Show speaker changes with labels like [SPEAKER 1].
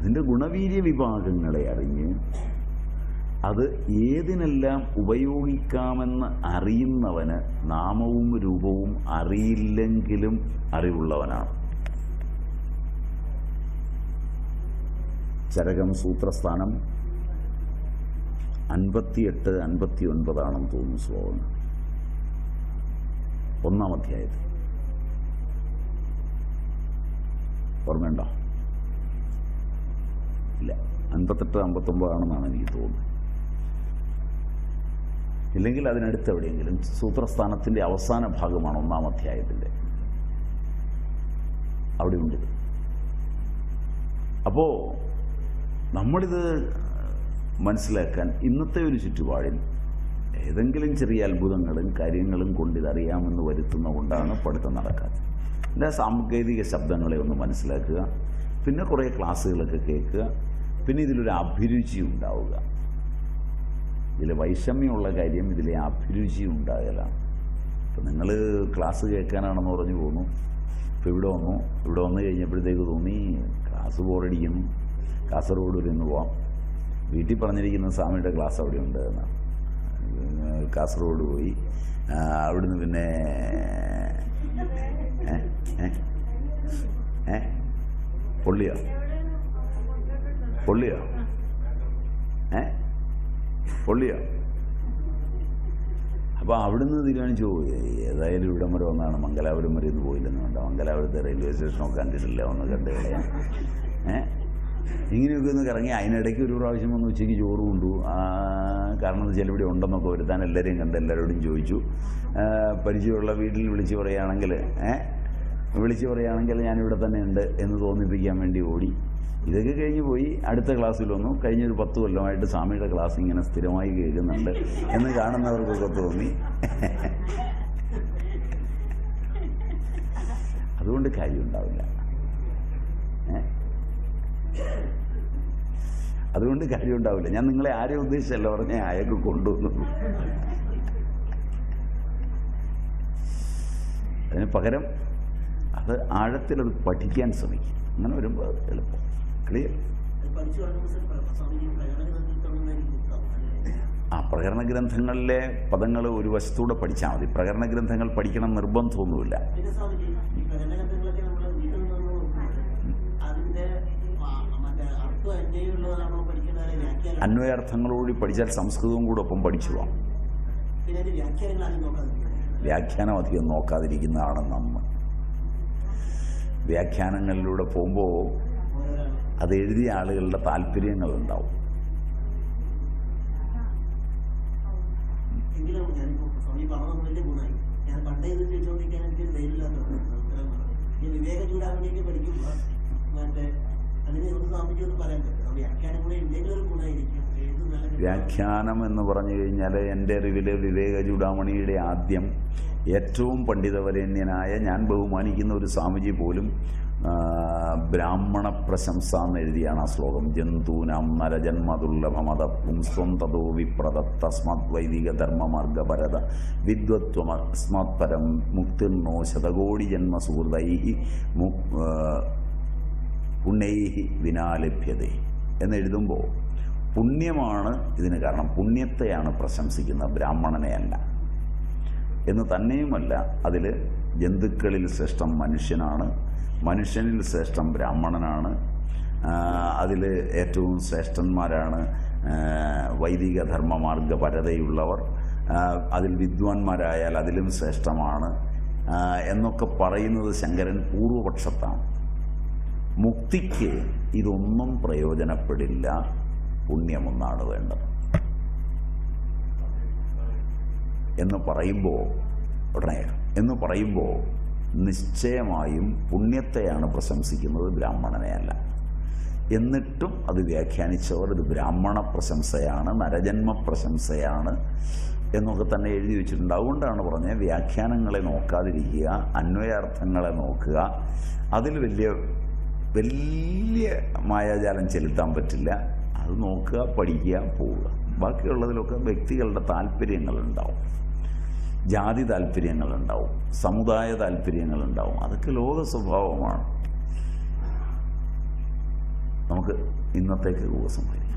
[SPEAKER 1] അതിന്റെ ഗുണവീര്യ വിഭാഗങ്ങളെ അറിഞ്ഞ് അത് ഏതിനെല്ലാം ഉപയോഗിക്കാമെന്ന് അറിയുന്നവന് നാമവും രൂപവും അറിയില്ലെങ്കിലും അറിവുള്ളവനാണ്. ചരകം സൂത്രസ്ഥാനം അൻപത്തിയെട്ട് അൻപത്തി ഒൻപതാണെന്ന് തോന്നുന്നു ശ്ലോകം. ഒന്നാം അധ്യായത്തിൽ ഓർമ്മയുണ്ടോ? അൻപത്തെട്ട് അമ്പത്തൊമ്പതാണെന്നാണ് എനിക്ക് തോന്നുന്നത്. ഇല്ലെങ്കിൽ അതിനടുത്ത് എവിടെയെങ്കിലും സൂത്രസ്ഥാനത്തിന്റെ അവസാന ഭാഗമാണ് ഒന്നാം അധ്യായത്തിന്റെ അവിടെ ഉണ്ട് അപ്പോൾ നമ്മളിത് മനസ്സിലാക്കാൻ ഇന്നത്തെ ഒരു ചുറ്റുപാടിൽ ഏതെങ്കിലും ചെറിയ അത്ഭുതങ്ങളും കാര്യങ്ങളും കൊണ്ട് ഇതറിയാമെന്ന് വരുത്തുന്ന കൊണ്ടാണ് പഠിത്തം നടക്കാത്തത്. എല്ലാ സാങ്കേതിക ശബ്ദങ്ങളെ ഒന്ന് മനസ്സിലാക്കുക. പിന്നെ കുറേ ക്ലാസ്സുകളൊക്കെ കേൾക്കുക. പിന്നെ ഇതിലൊരു അഭിരുചി ഉണ്ടാവുക. ഇതിൽ വൈഷമ്യമുള്ള കാര്യം ഇതിലെ അഭിരുചി ഉണ്ടാകലാണ്. ഇപ്പം നിങ്ങൾ ക്ലാസ് കേൾക്കാനാണെന്ന് പറഞ്ഞു പോന്നു. ഇപ്പോൾ ഇവിടെ വന്നു. ഇവിടെ വന്നു കഴിഞ്ഞപ്പോഴത്തേക്ക് തോന്നി ക്ലാസ് ബോറടിക്കുന്നു കാസർഗോഡ് വരെ ഒന്ന് പോവാം. വീട്ടിൽ പറഞ്ഞിരിക്കുന്ന സ്വാമിയുടെ ക്ലാസ് അവിടെ ഉണ്ട് എന്നാണ് കാസർഗോഡ് പോയി. അവിടുന്ന് പിന്നെ പൊള്ളിയോ? പൊള്ളിയോ? ഏ? പൊള്ളിയോ? അപ്പോൾ അവിടുന്ന് തീരുമാനിച്ചു ഏതായാലും ഇവിടെ വരെ വന്നാണ് മംഗലാപുരം വരെ ഒന്ന് പോയില്ലെന്ന് വേണ്ട മംഗലാപുരത്തെ റെയിൽവേ സ്റ്റേഷനൊക്കെ കണ്ടിട്ടില്ല ഒന്ന് കണ്ടു ഏ? ഇങ്ങനെയൊക്കെ ഒന്ന് കറങ്ങി അതിനിടയ്ക്ക് ഒരു പ്രാവശ്യം വന്ന് ഉച്ചയ്ക്ക് ചോറ് കൊണ്ടു. കാരണം എന്ന് ഇവിടെ ഉണ്ടെന്നൊക്കെ വരുത്താൻ എല്ലാവരെയും കണ്ട് എല്ലാവരോടും ചോദിച്ചു. പരിചയമുള്ള വീട്ടിൽ വിളിച്ച് പറയുകയാണെങ്കിൽ ഏ? വിളിച്ച് പറയുകയാണെങ്കിൽ ഞാനിവിടെ തന്നെ ഉണ്ട് എന്ന് തോന്നിപ്പിക്കാൻ വേണ്ടി ഓടി. ഇതൊക്കെ കഴിഞ്ഞ് പോയി അടുത്ത ക്ലാസ്സിൽ വന്നു. കഴിഞ്ഞൊരു പത്ത് കൊല്ലമായിട്ട് സ്വാമിയുടെ ക്ലാസ് ഇങ്ങനെ സ്ഥിരമായി കേൾക്കുന്നുണ്ട് എന്ന് കാണുന്നവർക്കൊക്കെ തോന്നി. അതുകൊണ്ട് കാര്യമുണ്ടാവില്ല. അതുകൊണ്ട് കാര്യമുണ്ടാവില്ല. ഞാൻ നിങ്ങളെ ആരെ ഉദ്ദേശിച്ചല്ല പറഞ്ഞ അയാൾക്ക് കൊണ്ടുവന്നു. അതിന് പകരം അത് ആഴത്തിലത് പഠിക്കാൻ ശ്രമിക്കും. അങ്ങനെ വരുമ്പോൾ എളുപ്പം. ക്ലിയർ ആ പ്രകരണ ഗ്രന്ഥങ്ങളിലെ പദങ്ങൾ ഒരു വശത്തൂടെ പഠിച്ചാൽ മതി. പ്രകരണ ഗ്രന്ഥങ്ങൾ പഠിക്കണം നിർബന്ധമൊന്നുമില്ല. അന്വയാർത്ഥങ്ങളോടി പഠിച്ചാൽ സംസ്കൃതവും കൂടെ ഒപ്പം പഠിച്ചു
[SPEAKER 2] നോക്കാതിരിക്കുന്നത്
[SPEAKER 1] വ്യാഖ്യാനം അധികം നോക്കാതിരിക്കുന്നതാണ് നമ്മൾ വ്യാഖ്യാനങ്ങളിലൂടെ പോകുമ്പോൾ അത് എഴുതിയ ആളുകളുടെ താല്പര്യങ്ങളുണ്ടാവും.
[SPEAKER 2] വിവേക പഠിക്കുമ്പോൾ മറ്റേ അതിനെ പറയാൻ പറ്റും. വ്യാഖ്യാനം കൂടെ എന്തെങ്കിലും ഒരു ഗുണമായിരിക്കും
[SPEAKER 1] വ്യാഖ്യാനം എന്ന് പറഞ്ഞു കഴിഞ്ഞാൽ എന്റെ അറിവിൽ വിവേക ചൂടാമണിയുടെ ആദ്യം ഏറ്റവും പണ്ഡിതവരേണ്യനായ ഞാൻ ബഹുമാനിക്കുന്ന ഒരു സ്വാമിജി പോലും ബ്രാഹ്മണ പ്രശംസ എന്ന് എഴുതിയാണ് ആ ശ്ലോകം. ജന്തൂനാം നരജന്മദുർലഭമത പുംസ്വം തതോ വിപ്രദത്തസ്മത് വൈദിക വൈദിക ധർമ്മമാർഗപരത വിദ്വത്വമസ്മത് പരം മുക്തിർണോ ശതകോടി ജന്മ സുഹൃതൈ പുണ്യൈഹി വിനാലഭ്യത എന്നെഴുതുമ്പോൾ പുണ്യമാണ് ഇതിന് കാരണം. പുണ്യത്തെയാണ് പ്രശംസിക്കുന്നത് ബ്രാഹ്മണനെയല്ല എന്ന് തന്നെയുമല്ല അതിൽ ജന്തുക്കളിൽ ശ്രേഷ്ഠം മനുഷ്യനാണ് മനുഷ്യനിൽ ശ്രേഷ്ഠം ബ്രാഹ്മണനാണ്. അതിൽ ഏറ്റവും ശ്രേഷ്ഠന്മാരാണ് വൈദിക ധർമ്മമാർഗപരതയുള്ളവർ അതിൽ വിദ്വാൻമാരായാൽ അതിലും ശ്രേഷ്ഠമാണ്. എന്നൊക്കെ പറയുന്നത് ശങ്കരൻ പൂർവപക്ഷത്താണ്. മുക്തിക്ക് ഇതൊന്നും പ്രയോജനപ്പെടില്ല. പുണ്യമൊന്നാണ് വേണ്ടത്. എന്ന് പറയുമ്പോൾ ഉടനെ എന്ന് പറയുമ്പോൾ നിശ്ചയമായും പുണ്യത്തെയാണ് പ്രശംസിക്കുന്നത് ബ്രാഹ്മണനെയല്ല എന്നിട്ടും അത് വ്യാഖ്യാനിച്ചവർ ഇത് ബ്രാഹ്മണ പ്രശംസയാണ് നരജന്മ പ്രശംസയാണ് എന്നൊക്കെ തന്നെ എഴുതി വെച്ചിട്ടുണ്ട്. അതുകൊണ്ടാണ് പറഞ്ഞത് വ്യാഖ്യാനങ്ങളെ നോക്കാതിരിക്കുക അന്വയാർത്ഥങ്ങളെ നോക്കുക. അതിൽ വലിയ വലിയ മായാജാലം ചെലുത്താൻ പറ്റില്ല. അത് നോക്കുക പഠിക്കുക പോവുക. ബാക്കിയുള്ളതിലൊക്കെ വ്യക്തികളുടെ താല്പര്യങ്ങളുണ്ടാവും ജാതി താല്പര്യങ്ങളുണ്ടാവും സമുദായ താല്പര്യങ്ങളുണ്ടാവും. അതൊക്കെ ലോക സ്വഭാവമാണ്. നമുക്ക് ഇന്നത്തേക്ക് ഉപസംഹരിക്കാം.